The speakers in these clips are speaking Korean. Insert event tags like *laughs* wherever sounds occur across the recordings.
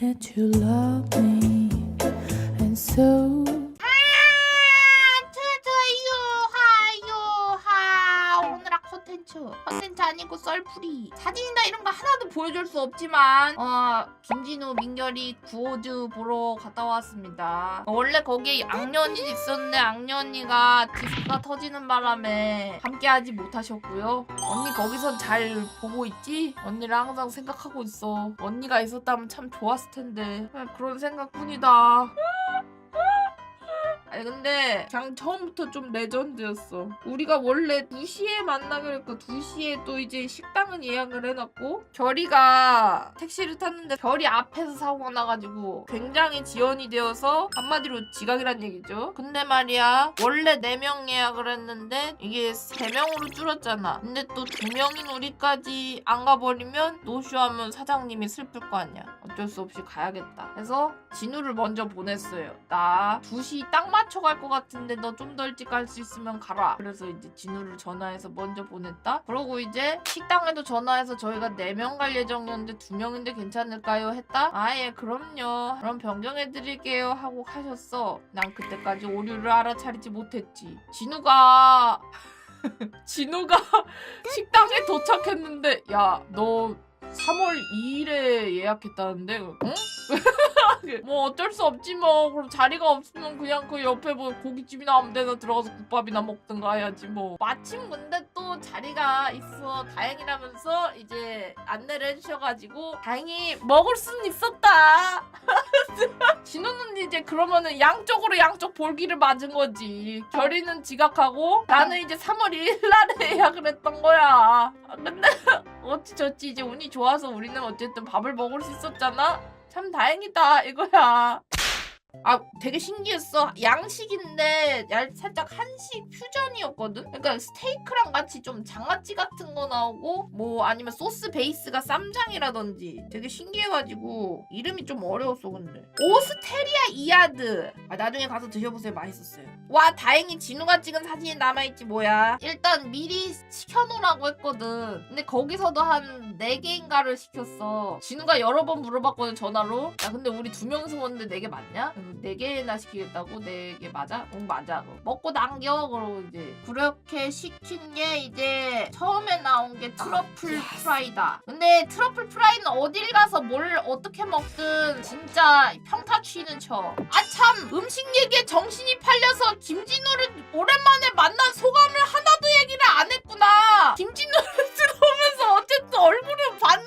that you love me, and so 썰풀이 사진이나 이런 거 하나도 보여줄 수 없지만 어 김진우 민결이 구호즈 보러 갔다 왔습니다. 어, 원래 거기에 언니 있었는데 언니가 디스크가 터지는 바람에 함께하지 못하셨고요. 언니 거기선 잘 보고 있지? 언니를 항상 생각하고 있어. 언니가 있었다면 참 좋았을 텐데. 그냥 그런 생각뿐이다 아니 근데 그냥 처음부터 좀 레전드였어. 우리가 원래 2시에 만나기로 했고 2시에 또 이제 식당은 예약을 해놨고 결이가 택시를 탔는데 결이 앞에서 사고가 나가지고 굉장히 지연이 되어서 한마디로 지각이란 얘기죠. 근데 말이야 원래 4명 예약을 했는데 이게 3명으로 줄었잖아. 근데 또 2명인 우리까지 안 가버리면 노쇼하면 사장님이 슬플 거 아니야. 어쩔 수 없이 가야겠다. 그래서 진우를 먼저 보냈어요. 나 2시 딱 맞춰 갈 것 같은데 너 좀 더 일찍 갈 수 있으면 가라. 그래서 이제 진우를 전화해서 먼저 보냈다. 그러고 이제 식당에도 전화해서 저희가 4명 갈 예정이었는데 2명인데 괜찮을까요? 했다. 아 예 그럼요. 그럼 변경해 드릴게요 하고 하셨어. 난 그때까지 오류를 알아차리지 못했지. 진우가 *laughs* 진우가 *laughs* 식당에 도착했는데 야 너 3월 2일에 예약했다는데 응? *laughs* 뭐 어쩔 수 없지 뭐. 그럼 자리가 없으면 그냥 그 옆에 뭐 고깃집이나 아무 데나 들어가서 국밥이나 먹든가 해야지 뭐. 마침 근데 또 자리가 있어. 다행이라면서 이제 안내를 해주셔가지고 다행히 먹을 수는 있었다 *laughs* *laughs* 진우는 이제 그러면은 양쪽으로 양쪽 볼기를 맞은 거지. 결이는 지각하고 나는 이제 3월 1일 날에 *laughs* 예약을 했던 거야. 아, 근데 *laughs* 어찌저찌 이제 운이 좋아서 우리는 어쨌든 밥을 먹을 수 있었잖아? 참 다행이다 이거야. 아 되게 신기했어. 양식인데 얇- 살짝 한식 퓨전이었거든? 그러니까 스테이크랑 같이 좀 장아찌 같은 거 나오고 뭐 아니면 소스 베이스가 쌈장이라든지 되게 신기해가지고 이름이 좀 어려웠어 근데. 오스테리아 이아드. 아, 나중에 가서 드셔보세요. 맛있었어요. 와 다행히 진우가 찍은 사진이 남아있지 뭐야. 일단 미리 시켜놓으라고 했거든. 근데 거기서도 한 4개인가를 시켰어. 진우가 여러 번 물어봤거든 전화로. 야 근데 우리 두 명이서 먹는데 4개 맞냐? 그래서 4개나 시키겠다고? 4개 맞아? 응 맞아. 먹고 남겨. 그러고 이제 그렇게 시킨 게 이제 처음에 나온 게 트러플 프라이다. 근데 트러플 프라이는 어딜 가서 뭘 어떻게 먹든 진짜 평타 치는 쳐 아 참! 음식 얘기에 정신이 팔려서 김진우를 오랜만에 만난 소감을 하나도 얘기를 안 했구나. 김진우를 *laughs* 들어오면서 어쨌든 얼굴을 봤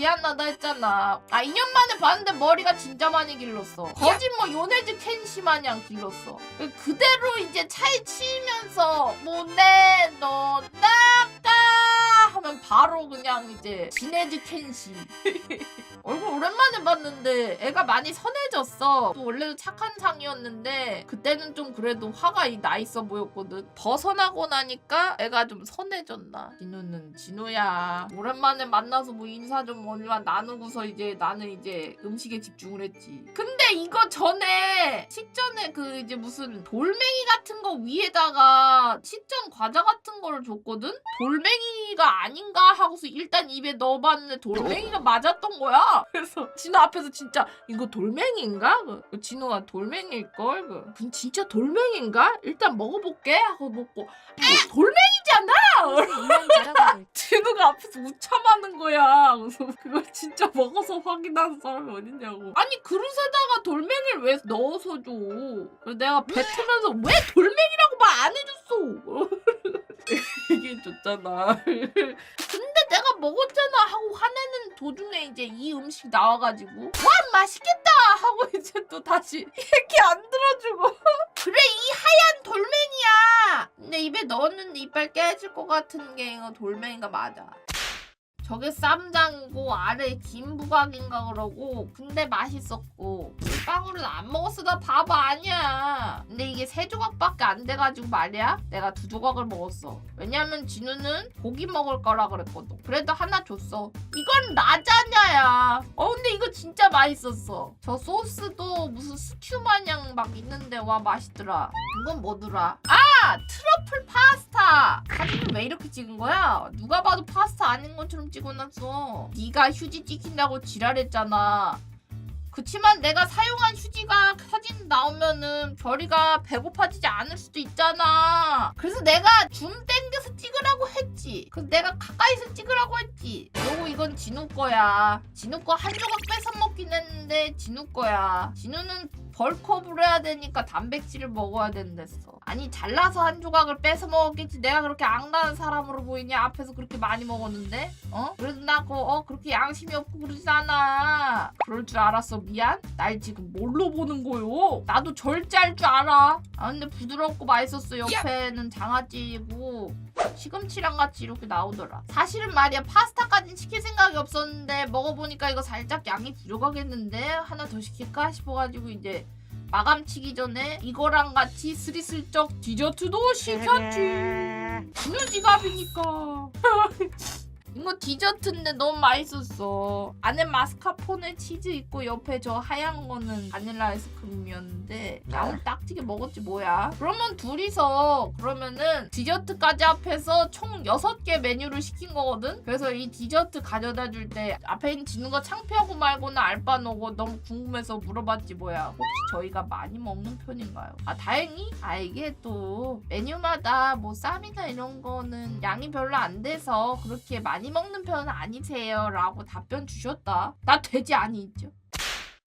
미안하다 했잖아. 아 2년 만에 봤는데 머리가 진짜 많이 길렀어. 거짓 뭐 요네즈 켄시 마냥 길렀어. 그대로 이제 차에 치면서 뭐네 너 나가 하면 바로 그냥 이제 지네즈 켄시 *laughs* 얼굴 오랜만에 봤는데 애가 많이 선해졌어. 또 원래도 착한 상이었는데 그때는 좀 그래도 화가 이- 나 있어 보였거든. 벗어나고 나니까 애가 좀 선해졌나. 진우는 진우야. 오랜만에 만나서 뭐 인사 좀 얼마 나누고서 이제 나는 이제 음식에 집중을 했지. 근데 이거 전에 식전에 그 이제 무슨 돌멩이 같은 거 위에다가 식전 과자 같은 거를 줬거든. 돌멩이가 아닌가 하고서 일단 입에 넣어봤는데 돌멩이가 맞았던 거야. 그래서 진우 앞에서 진짜 이거 돌멩이인가? 그 진우가 돌멩이일걸? 그 그럼 진짜 돌멩이인가? 일단 먹어볼게 하고 먹고 아, 돌멩이잖아! *laughs* 진우가 앞에서 우참하는 거야. 그래서 그걸 진짜 먹어서 확인하는 사람이 어딨냐고. 아니 그릇에다가 돌멩이를 왜 넣어서 줘? 그래서 내가 뱉으면서 왜 돌멩이라고 말 안 해줬어? *laughs* 얘기해 줬잖아. 도중에 이제 이 음식 나와가지고 와 맛있겠다! 하고 *laughs* 이제 또 다시 얘기 안 들어주고. 그래 이 하얀 돌멩이야! 근데 입에 넣었는데 이빨 깨질 것 같은 게 이거 돌멩이가 맞아 저게 쌈장이고 아래 긴 부각인가 그러고 근데 맛있었고. 빵으로는 안 먹었어. 나 바보 아니야. 근데 이게 이게 세 조각밖에 안 돼가지고 말이야. 내가 두 조각을 먹었어. 왜냐면 진우는 고기 먹을 거라 그랬거든. 그래도 하나 줬어. 이건 라자냐야. 어 근데 이거 진짜 맛있었어. 저 소스도 무슨 스튜 마냥 막 있는데 와 맛있더라. 이건 뭐더라? 아! 트러플 파스타! 사진을 왜 이렇게 찍은 거야? 누가 봐도 파스타 아닌 것처럼 찍어놨어 네가 휴지 찍힌다고 지랄했잖아 그치만 내가 사용한 휴지가 사진 나오면은 별이가 배고파지지 않을 수도 있잖아. 그래서 내가 줌 땡겨서 찍으라고 했지. 그래서 내가 가까이서 찍으라고 했지. 이건 진우 거야. 진우 거 한 조각 뺏어 먹긴 했는데 진우 거야. 진우는 벌컵을 해야 되니까 단백질을 먹어야 된댔어. 아니 잘라서 한 조각을 뺏어 먹었겠지. 내가 그렇게 악랄한 사람으로 보이냐? 앞에서 그렇게 많이 먹었는데, 어? 그래도 나 그거 어 그렇게 양심이 없고 그러지 않아. 그럴 줄 알았어. 미안. 날 지금 뭘로 보는 거요? 나도 절제할 줄 알아. 아 근데 부드럽고 맛있었어. 옆에는 장아찌고 시금치랑 같이 이렇게 나오더라. 사실은 말이야 파스타까진 시킬 생각이 없었는데 먹어보니까 이거 살짝 양이 부족하겠는데 하나 더 시킬까 싶어가지고 이제 마감 치기 전에 이거랑 같이 스리슬쩍 디저트도 시켰지. 분유 지갑이니까. *laughs* 이거 디저트인데 너무 맛있었어. 안에 마스카포네 치즈 있고 옆에 저 하얀 거는 바닐라 아이스크림이었는데 나무 딱지게 먹었지 뭐야. 그러면 둘이서 그러면은 디저트까지 합해서 총 6개 메뉴를 시킨 거거든. 그래서 이 디저트 가져다 줄 때 앞에 있는 진우가 창피하고 말고는 알바노고 너무 궁금해서 물어봤지 뭐야. 혹시 저희가 많이 먹는 편인가요? 아 다행히 아 이게 또 메뉴마다 뭐 쌈이나 이런 거는 양이 별로 안 돼서 그렇게 많이 먹는 편은 아니세요 라고 답변 주셨다 나 돼지 아니죠?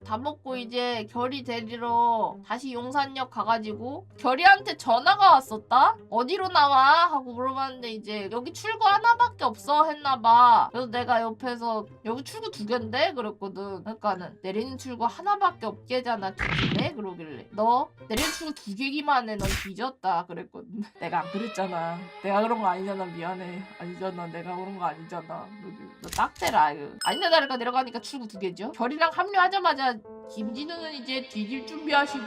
다 먹고 이제 결이 데리러 다시 용산역 가가지고 결이한테 전화가 왔었다? 어디로 나와? 하고 물어봤는데 이제 여기 출구 하나밖에 없어 했나봐. 그래서 내가 옆에서 여기 출구 두 갠데? 그랬거든. 그러니까는 내리는 출구 하나밖에 없게잖아 두 개네? 그러길래. 너 내리는 출구 두 개기만 해 넌 뒤졌다. 그랬거든. 내가 안 그랬잖아. 내가 그런 거 아니잖아. 미안해. 아니잖아. 내가 그런 거 아니잖아 너 딱대라. 아니나 다를까 내려가니까 출구 두 개죠? 결이랑 합류하자마자 김진우는 이제 뒤질 준비하시고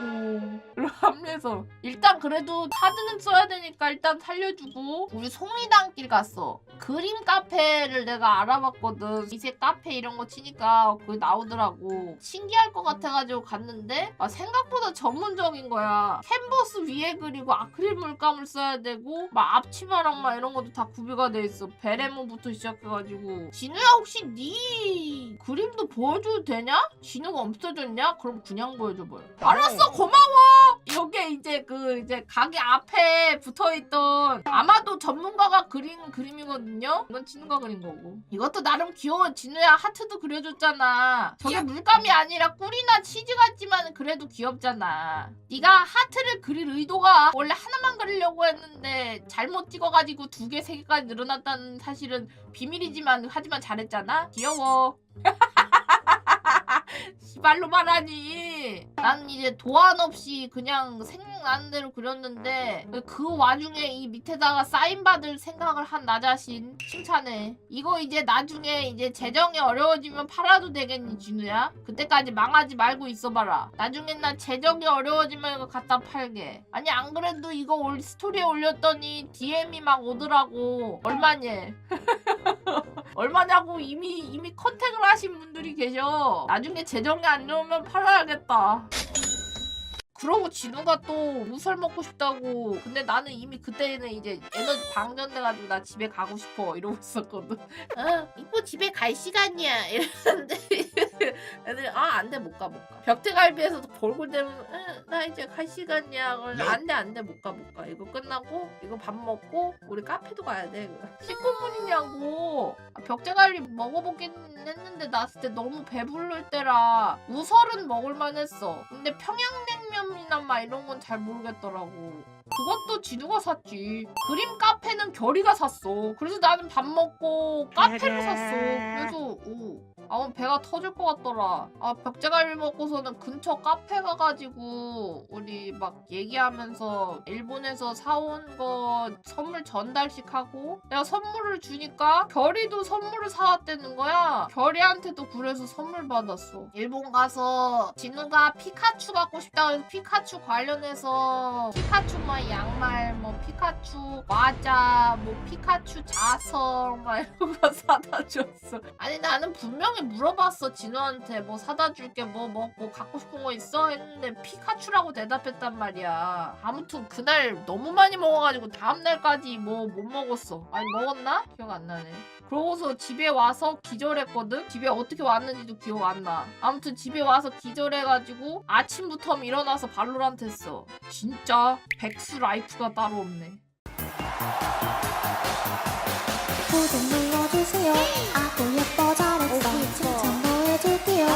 합류해서 일단 그래도 카드는 써야 되니까 일단 살려주고. 우리 송리단길 갔어. 그림 카페를 내가 알아봤거든. 이색 카페 이런 거 치니까 그게 나오더라고. 신기할 것 같아가지고 갔는데 아, 생각보다 전문적인 거야. 캔버스 위에 그리고 아크릴 물감을 써야 되고 막 앞치마랑 막 이런 것도 다 구비가 돼 있어. 베레모부터 시작해가지고. 진우야 혹시 네 그림도 보여줘도 되냐? 진우가 없어졌냐? 그럼 그냥 보여줘봐요 알았어 고마워! 이게 이제 그 이제 가게 앞에 붙어있던 아마도 전문가가 그린 그림이거든요? 이건 진우가 그린 거고. 이것도 나름 귀여워. 진우야 하트도 그려줬잖아. 저게 물감이 아니라 꿀이나 치즈 같지만 그래도 귀엽잖아. 네가 하트를 그릴 의도가 원래 하나만 그리려고 했는데 잘못 찍어가지고 두 개, 세 개까지 늘어났다는 사실은 비밀이지만 하지만 잘했잖아? 귀여워 *laughs* 시발로 말하니. 난 이제 도안 없이 그냥 생각나는 대로 그렸는데 그 와중에 이 밑에다가 사인 받을 생각을 한 나 자신 칭찬해. 이거 이제 나중에 이제 재정이 어려워지면 팔아도 되겠니 진우야? 그때까지 망하지 말고 있어봐라. 나중엔 나 재정이 어려워지면 이거 갖다 팔게. 아니 안 그래도 이거 올 스토리에 올렸더니 DM이 막 오더라고. 얼마냐? *laughs* 얼마냐고 이미 이미 컨택을 하신 분들이 계셔. 나중에 재정 이 안 좋으면 팔아야겠다. 그러고 진우가 또 무설 먹고 싶다고. 근데 나는 이미 그때는 이제 에너지 방전돼가지고 나 집에 가고 싶어 이러고 있었거든. 어, 이뻐 집에 갈 시간이야 *laughs* 이러는데 애들이 아 안돼 못 가 못 가. 벽태갈비에서도 골골대면 응, 나 이제 갈 시간이야. 안돼 안돼 못 가 못 가. 이거 끝나고 이거 밥 먹고 우리 카페도 가야 돼. 식구분이냐고. 아, 벽태갈비 먹어보긴 했는데 나 그때 너무 배부를 때라 우설은 먹을만 했어. 근데 평양냉면이나 막 이런 건 잘 모르겠더라고. 그것도 진우가 샀지. 그림 카페는 결이가 샀어. 그래서 나는 밥 먹고 카페를 샀어. 그래서 오. 아 배가 터질 것 같더라. 아 벽제갈비 먹고서는 근처 카페 가가지고 우리 막 얘기하면서 일본에서 사온 거 선물 전달식 하고 내가 선물을 주니까 결이도 선물을 사왔다는 거야. 결이한테도 그래서 선물 받았어. 일본 가서 진우가 피카츄 갖고 싶다 그래서 피카츄 관련해서 피카츄 뭐 양말 뭐 피카츄 과자 뭐 피카츄 자석 막 이런 거 *laughs* 사다 줬어. 아니 나는 분명히 물어봤어 진우한테 뭐 사다 줄게 뭐 뭐 뭐 갖고 싶은 거 있어 했는데 피카츄라고 대답했단 말이야. 아무튼 그날 너무 많이 먹어가지고 다음 날까지 뭐 못 먹었어. 아니 먹었나? 기억 안 나네. 그러고서 집에 와서 기절했거든? 집에 어떻게 왔는지도 기억 안 나. 아무튼 집에 와서 기절해가지고 아침부터 일어나서 발로란트 했어. 진짜 백수 라이프가 따로 없네. 구독 눌러주세요. 아구 예뻐 잘했어. 칭찬도 해줄게요.